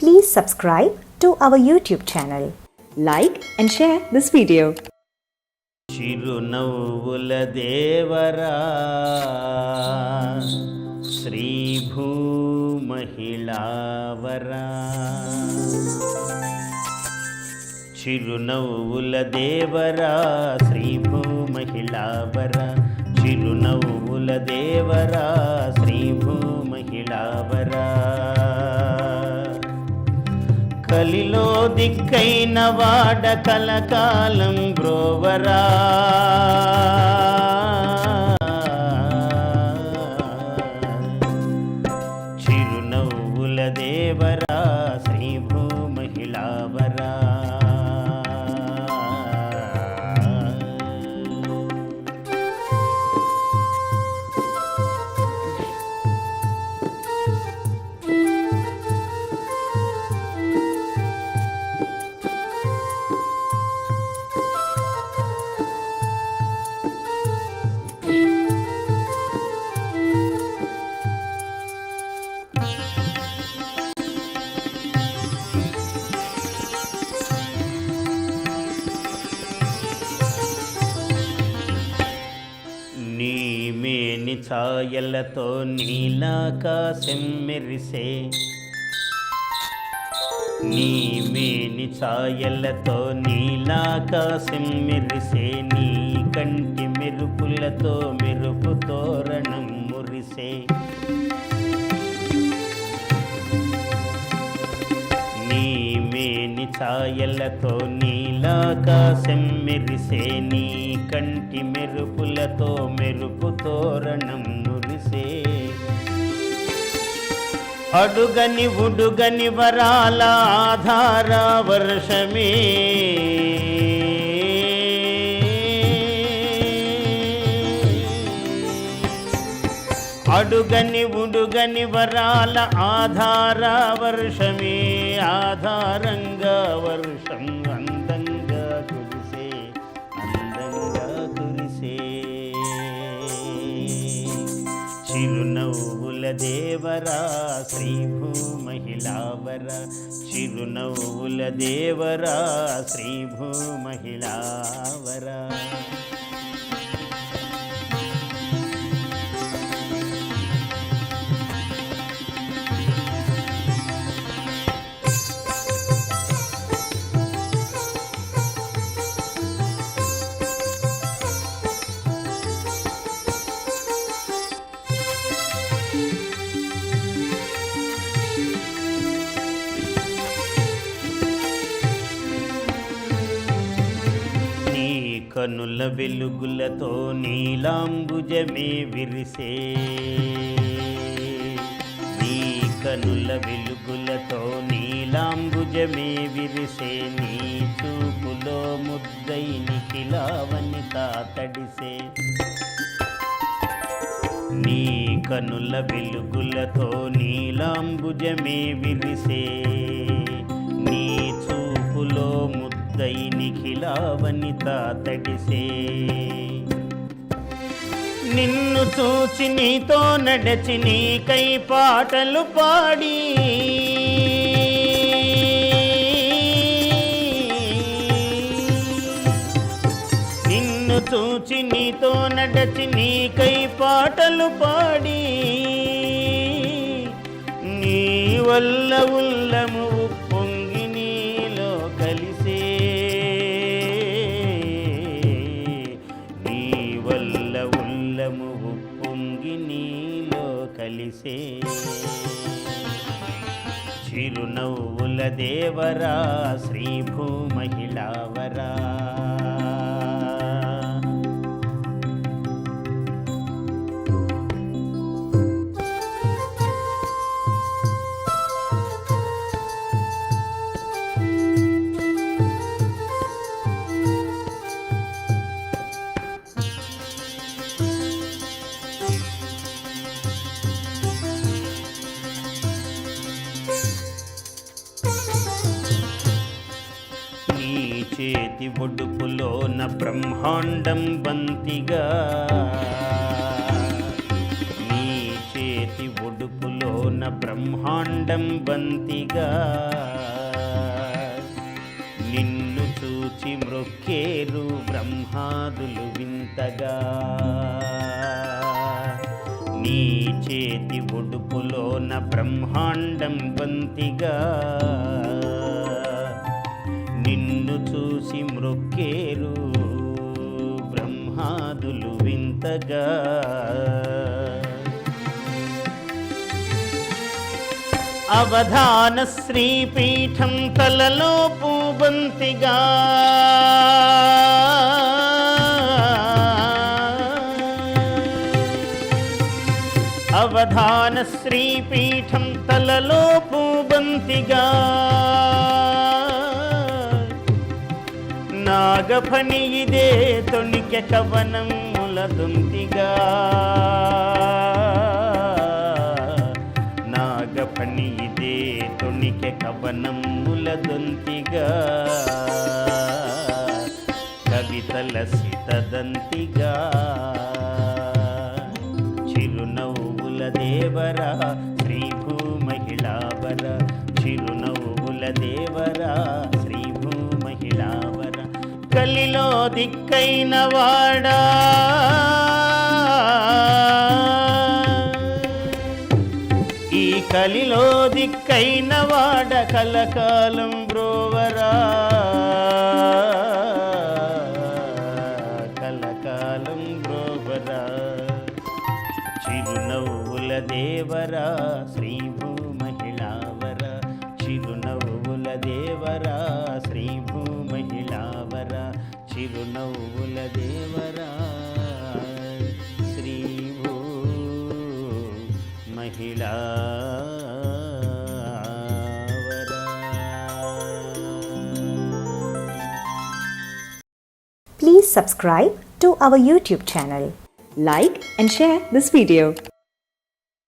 Please subscribe to our YouTube channel. Like and share this video. చిరునవ్వుల దేవరా శ్రీ భూమహిళావరా చిరునవ్వుల దేవరా శ్రీ భూమహిళావరా చిరునవ్వుల దేవరా శ్రీ కలిలో దిక్కైన వాడ కలకాలం బ్రోవరా మేని ఛాయలతో నీలాకాశం మెరిసే నీ మేని ఛాయలతో నీలాకాశం మెరిసే నీ కంటి మెరుపులతో మెరుపు తోరణం మురిసే. నీ మేని ఛాయలతో నీలాకాశం మెరిసే నీ కంటి మెరుపులతో మెరుపు తోరణం మురిసే. అడుగని ఉడుగని వరాల ఆధార వర్షమే. అడుగని ఉడుగని వరాల ఆధార వర్షమే ఆధారంగా వర్షం. దేవరా శ్రీ భూమహిళావర చిరునవ్వుల దేవరా శ్రీ కనుల వెలుగులతో నీలాంబుజమే విరిసే. నీ కనుల వెలుగులతో నీలాంబుజమే విరిసే. నీ చూపులో ముద్దై నిఖిలావని తాతడిసే. నీ కనుల వెలుగులతో నీలాంబుజమే విరిసే. నీ చూపులో ముద్దై నిఖిలావని తాతడిసే. నిన్ను చూచి నీతో నడచి నీకై పాటలు పాడి. నిన్ను చూచి నీతో నడచి నీకై పాటలు పాడి. నీ వల్ల ఉల్లము చిరునవ్వుల దేవరా చేతి ఒడుపులోన బ్రహ్మాండం బంతిగా. నీ చేతి ఒడుపులోన బ్రహ్మాండం బంతిగా. నిన్ను చూచి మృక్కేరు బ్రహ్మాదులు వింతగా. నీ చేతి ఒడుపులోన బ్రహ్మాండం బంతిగా. చూసి మ్రొక్కేరు బ్రహ్మాదులు వింతగా. అవధాన శ్రీపీఠం తలలో పూబంతిగా. అవధాన శ్రీపీఠం తలలో పూబంతిగా. నాగఫణి ఇదే తొణికె కవనముల దొంతిగా నాగఫణి ఇదే తొణికె కవనముల దొంతిగా కవితల సితదంతిగా. చిరునవ్వుల దేవరా కలిలో దిక్కైన వాడా. ఈ కలిలో దిక్కైన వాడ కలకాలం బ్రోవరా. కలకాలం బ్రోవరా. చిరునవ్వుల దేవరా శ్రీభూ మహిళావరా. చిరునవ్వుల దేవరా. చిరునవ్వుల దేవరా శ్రీభూ మహిళా Please subscribe to our YouTube channel. Like and share this video.